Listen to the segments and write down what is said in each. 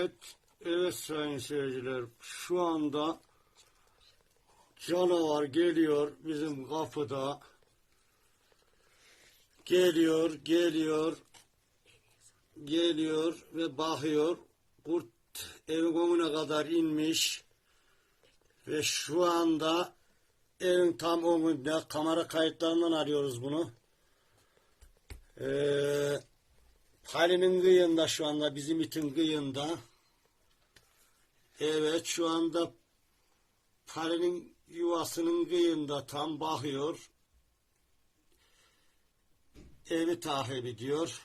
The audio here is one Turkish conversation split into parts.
Evet, evet sayın seyirciler. Şu anda canavar geliyor bizim kapıda. Geliyor, geliyor, geliyor ve bakıyor. Kurt evin önüne kadar inmiş ve şu anda evin tam önünde kamera kayıtlarından arıyoruz bunu. Ee, Hali'nin kıyında şu anda bizim itin kıyında. Evet şu anda Hali'nin yuvasının kıyında tam bakıyor. Evi takip ediyor.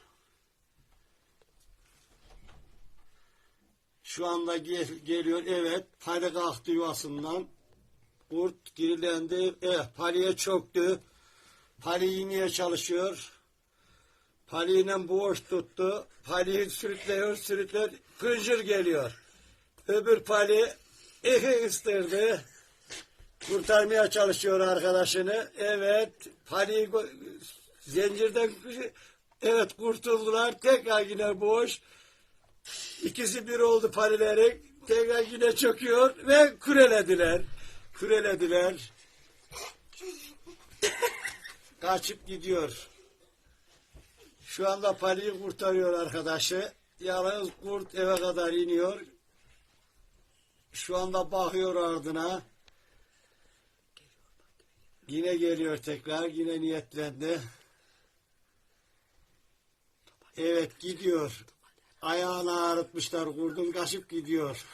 Şu anda gel- geliyor. Evet. Pali kalktı yuvasından. Kurt girilendi. Evet. Paliye çöktü. Pali yemeye çalışıyor. Paliyle boğuş tuttu. Paliyi sürükleyor, sürükler. Kıncır geliyor. Öbür pali ehi ıstırdı. Kurtarmaya çalışıyor arkadaşını. Evet. Paliyi go- zincirden evet kurtuldular. Tekrar yine boş. İkisi bir oldu palilerin. Tekrar yine çöküyor ve kürelediler. Kürelediler. Kaçıp gidiyor. Şu anda paliyi kurtarıyor arkadaşı. Yalnız kurt eve kadar iniyor. Şu anda bakıyor ardına. Yine geliyor tekrar. Yine niyetlendi. Evet gidiyor. Ayağını ağrıtmışlar. Kurdun kaçıp gidiyor.